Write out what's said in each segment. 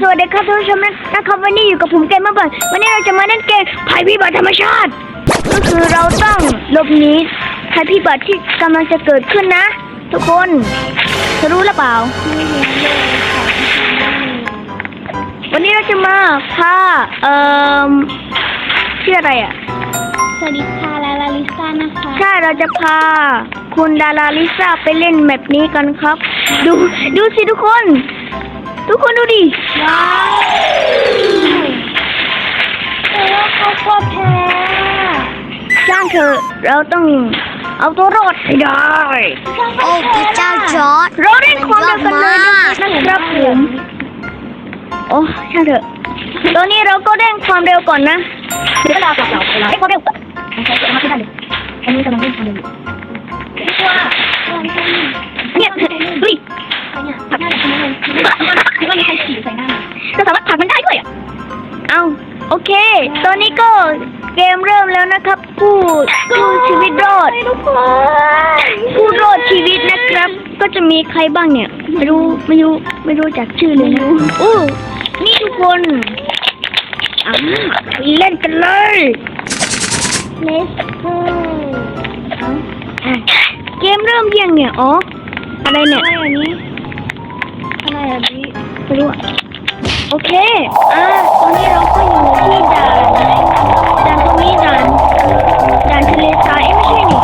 สวัสดีครับท่านผู้ชมนะนะครับวันนี้อยู่กับผมเกมเมื่อก่อนวันนี้เราจะมาเล่นเกมภัยพิบัติธรรมชาติ ก็คือเราต้องหลบหนีภัยพิบัติที่กำลังจะเกิดขึ้นนะ ทุกคนจะรู้หรือเปล่า วันนี้เราจะมาพาเอ่อชื่ออะไรอะสวัสดีค่ะลาลาลิซ่านะคะใช่เราจะพาคุณดาราลิซ่าไปเล่นแมปนี้กันครับ ดูดูสิทุกคน ทุกคนดูดิว้าวแต่ว่าเขาก็แพ้จ้างเธอะเราต้องเอาตัวรอดให้ได้โอ้พระเจ้าจอร์ดเราเล่นความเร็วกันเลยนะครับผมโอ้ช่างเถอะตอนนี้เราก็เร่งความเร็วก่อนนะเดี๋ยวเรากลับเราเร่งความเร็วก่อนใช้เสียงมาขึ้นได้เลยอันนี้กำลังเร่งความเร็วอยู่ว่าลองทำเนี่ยเฮ้ย โอเค ตอนนี้ก็เกมเริ่มแล้วนะครับ ผู้ผู้ชีวิตรอดทุกคนผู้รอดชีวิตนะครับ ก็จะมีใครบ้างเนี่ย ไม่รู้ไม่รู้ไม่รู้จักชื่อเลยนะอู้นี่ทุกคนอะเล่นกันเลยเลสโก้อะเกมเริ่มยังเนี่ย อ๋อ อะไรเนี่ย อะไรอันนี้ อะไรอันนี้ไม่รู้อะ โอเค อ่า ตอนนี้เราก็อยู่ที่ด่านด่านตรงนี้ด่าน ด่านทะเลทรายเอ้ยไม่ใช่นี่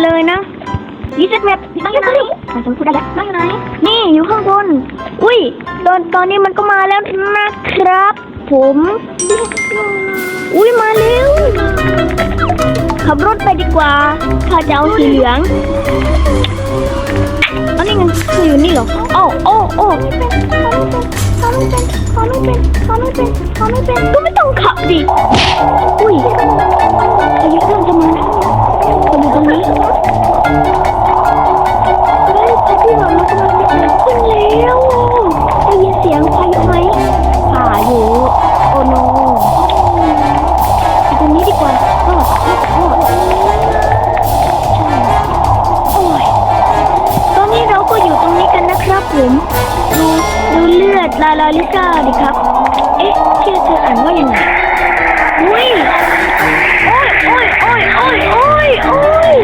เร็วกันเลยนะยี่สิบเมตรตั้งอยู่ไหนมันจะพูดได้แล้วตั้งอยู่ไหน นี่อยู่ข้างบน อุ้ย ตอนตอนนี้มันก็มาแล้วนะครับ ผม อุ้ยมาเร็วขับรถไปดีกว่า ถ้าจะเอาสีเหลืองอันนี้ไงคืออยู่นี่เหรอโอ้โอ้โอ้เขาไม่เป็นเขาไม่เป็นเขาไม่เป็นเขาไม่เป็นก็ไม่ต้องขับดิ อุ้ยพายุเริ่มจะมาแล้วอยู่ ตรงนี้เฮ้ยพายุแบบมันกำลังจะเกิดขึ้นแล้วได้ยินเสียงพายุไหมพาอยุโอโนอยู่ตรงนี้ดีกว่ารอดรอดรอดใช่โอ้ยตอนนี้เราก็อยู่ตรงนี้กันนะครับผมดูดูเลือดลาลาลิซ่าดิครับ เอ๊ะชื่อเธออ่านว่ายังไง อุ้ยโอ้ยโอ้ยโอ้ยโอ้ยโอ้ยโอ้ย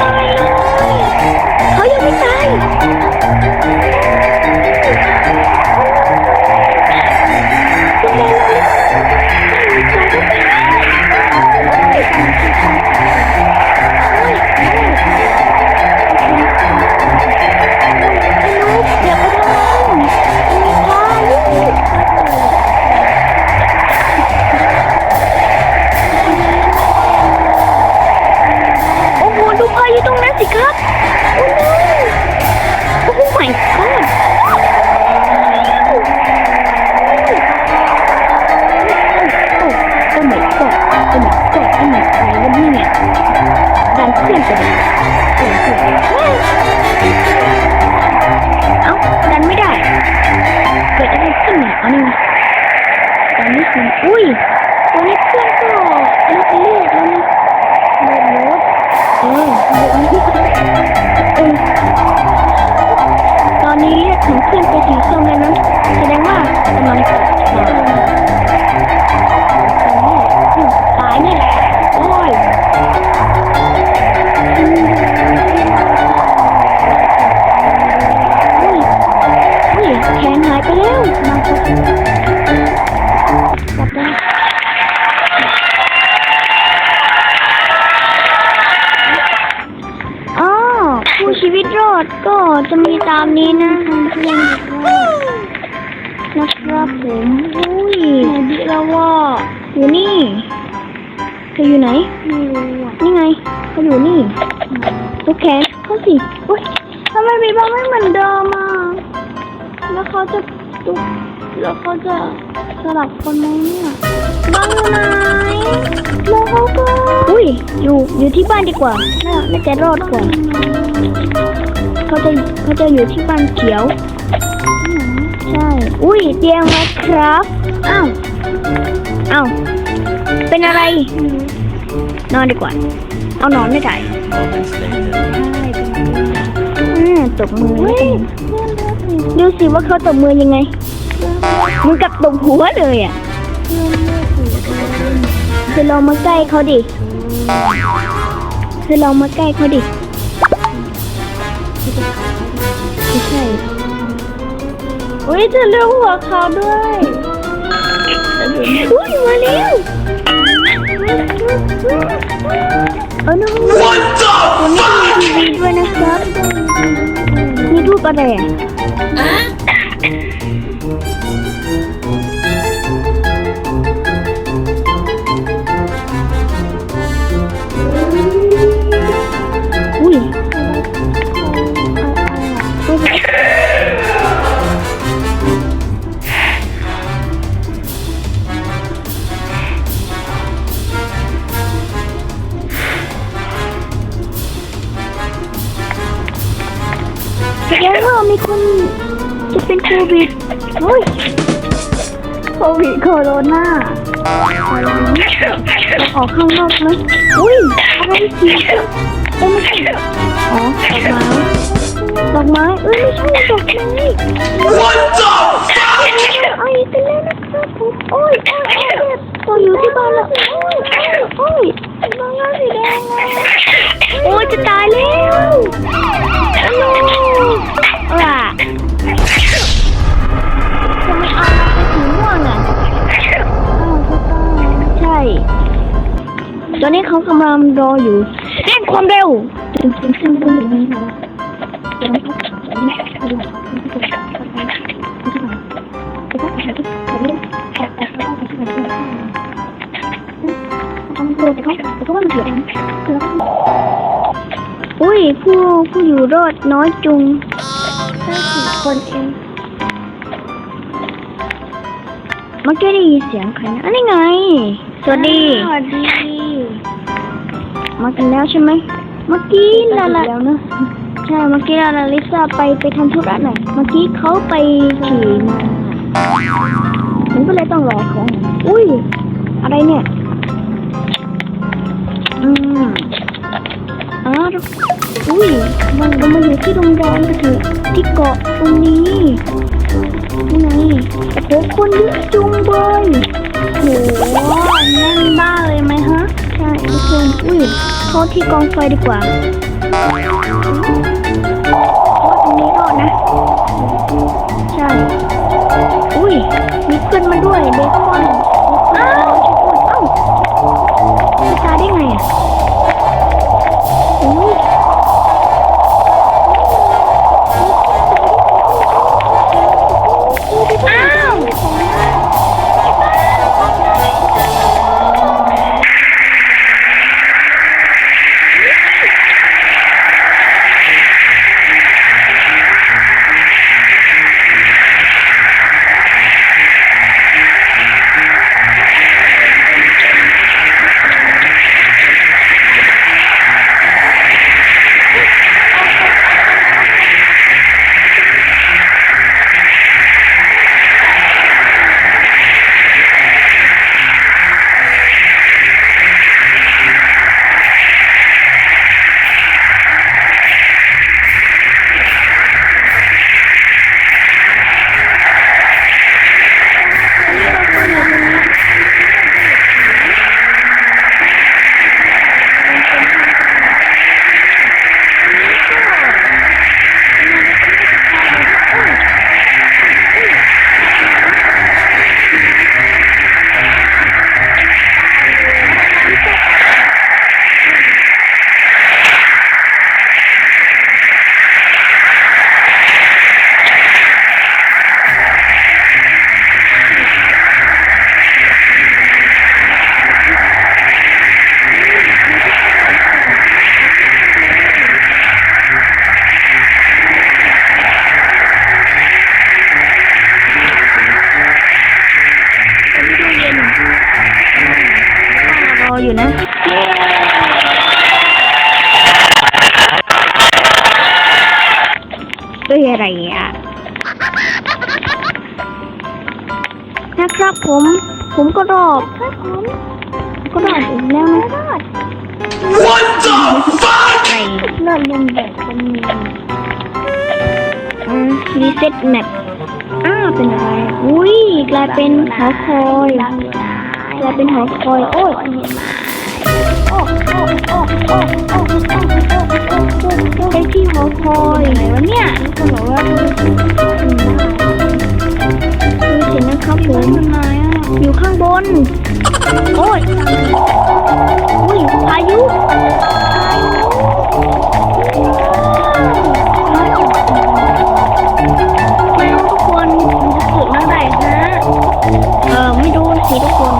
ตายเลยเขายังไม่ตาย พื่อนเพื่อนเฮ้ยเอ้าดันไม่ได้ เกิดอะไรขึ้นเนี่ยอานี่ไงดันไม่ขึ้นอุ้ยตอนนี้เพื่อนก็อันนี้เป็นเลือดแล้วนะเลือดรถเออเลือดนี่เออตอนนี้เลือดของเพื่อนเป็นสีส้มแล้วนะแสดงว่ากำลังจะ ไมมีบ้างไม่เหมือนเดิมอะ แล้วเขาจะตุ๊แล้วเขาจะสลับคนไหมเนี่ยบ้างอยู่ไหนมองเขาก็อุ้ย อยู่ อยู่ที่บ้านดีกว่า น่าน่าจะรอดกว่า เขาจะ เขาจะอยู่ที่บ้านเขียว ใช่ อุ้ยเตียงมาครับ อ้าว อ้าว เป็นอะไร นอนดีกว่า เอานอนไม่ได้ ตบมือแล้วกันดูสิว่าเขาตบมือยังไงเหมึงกับตบหัวเลยอะคือลองมาใกล้เขาดิคือลองมาใกล้เขาดิไม่ใช่อุ้ยเธอเลือกหัวเขาด้วยอุ้ยมาแล้วเอาน้องวั นนี้มีทีวีด้วยนะครั ดโคโรนาเราออกข้างนอกไหมอุ้ยอะไรสีเอ้ยไม่ใช่อ๋อดอกไม้ดอกไม้เอ้ยไม่ใช่ดอกไม้ What the ไอ้ไปแล้วนะครับผมโอ้ยโอ้ยตัวอยู่ที่บ้านแล้วโอ้ยโอ้ยน้องงาสีแดงนะโอ้ยจะตายแล้วฮัลโหลอะ ตอนนี้เขากำลังรออยู่เร่งความเร็วตึ้งตึ้งตึ้งตึ้งตึ้งอุ้ยผู้ผู้อยู่รอดน้อยจุงแค่สี่คนเองเมื่อกี้ได้ยินเสียงใครนะอันนี้ไง สวัสดี สวัสดี มากันแล้วใช่ไหมเมื่อกี้ลาลาแล้วนะใช่เมื่อกี้ลาลาลิซ่าไปไปทำธุระหน่อยเมื่อกี้เขาไปขี่มาผมก็เลยต้องรอเขาอุ้ย อะไรเนี่ย อืมอ้าวอุ้ยมันเรามาอยู่ที่โรงแรมกันเถอะที่เกาะตรงนี้นี่ไงโอ้โหคนเยอะจุงเบยโหแน่นบ้าเลยไหมฮะ ใช่ทุกคนอุ้ยเข้าที่กองไฟดีกว่าเพราะว่าตรงนี้รอดนะ ใช่ อุ้ย มีเพื่อนมาด้วยเบคอนอ้าวเอ้าจะตายได้ไงอะ นะครับผม ผมก็รอบก็รอดอีกแล้วนะรอด What the fuck เลิกลงแบบคนนี้รีเซ็ตแมปอ้าเป็นอะไร อุ้ยกลายเป็นหอคอยกลายเป็นหอคอย โอ้ยโอ้ที่หอคอยไหนวะเนี่ยคนบอกว่า ดูสินะครับผมทำไมอะอยู่ข้างบน โอ้ยอุ้ยพายุไม่รู้ทุกคนมันจะเกิดเมื่อไหร่ฮะ เออไม่รู้สิทุกคน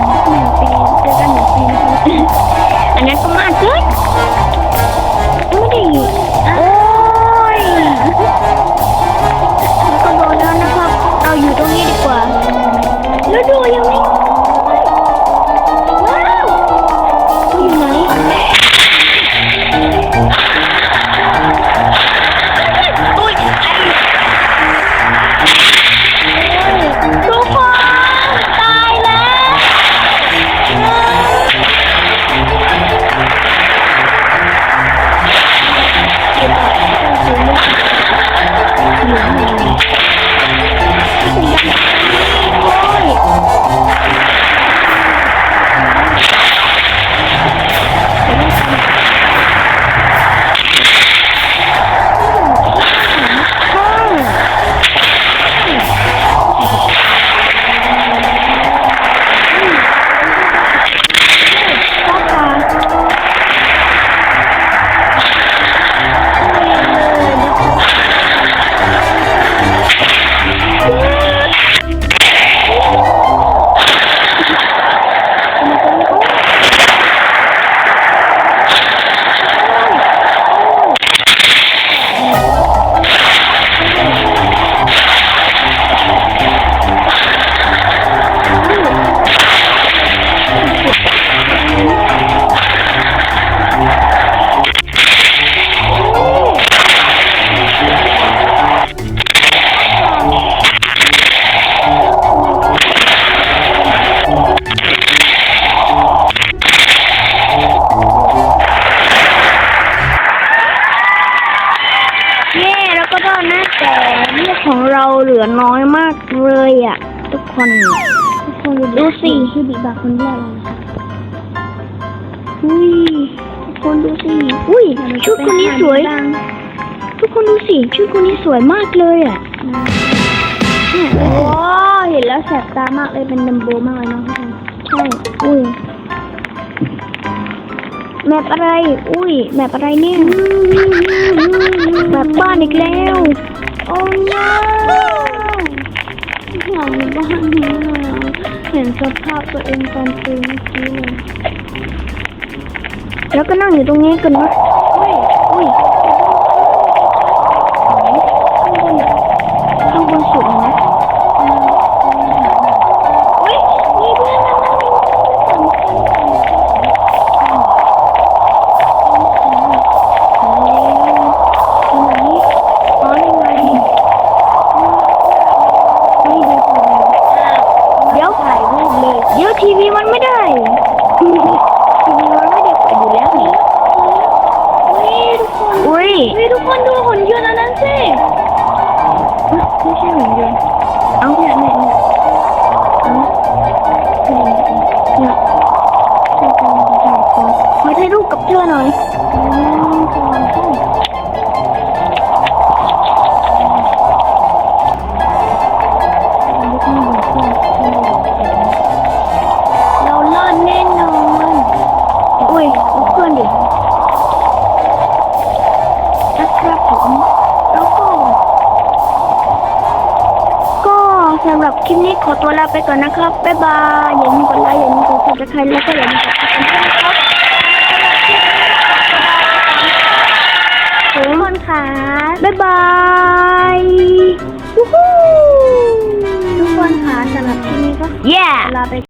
เย่แล้วก็ได้นะแต่เลือดของเราเหลือน้อยมากเลยอะ ทุกคนทุกคนดูสิที่บีบาคนแรกเลยอุ้ยทุกคนดูสิอุ้ยชุดคนนี้สวย ทุกคนดูสิชุดคนนี้สวยมากเลยอะโอ้เห็นแล้วแสบตามากเลยเป็นดัมโบมากเลยนาะทุกคนใช่อุ้ย แมปอะไร อุ้ย แมปอะไรเนี่ย แมปบ้านอีกแล้ว โอ้ยหลังบ้านนี้นะเห็นสภาพตัวเองตอนตื่นเมื่อกี้เลยแล้วก็นั่งอยู่ตรงนี้กันนะ ทีวีมันไม่ได้ทีวีมันไม่ได้เปิดอยู่แล้วนี่อุ้ยทุกคนอุ้ยอุ้ยทุกคนดูหุ่นยนต์อันนั้นสิไม่ใช่หุ่นยนต์เอาเนี่ยเนี่ยเนี่ยเอาเนี่ยเนี่ยใช่ก่อนใช่ก่อนขอถ่ายรูปกับเธอหน่อย ไปก่อนนะครับ บ๊ายบาย อย่าลืมกดไลค์ อย่าลืมกดซับสไครต์แล้วก็อย่าลืมกดติดตามนะครับทุกคนค่ะ บ๊ายบายวู้ฮู้ทุกคนค่ะสำหรับที่นี้ก็ yeah ลาไป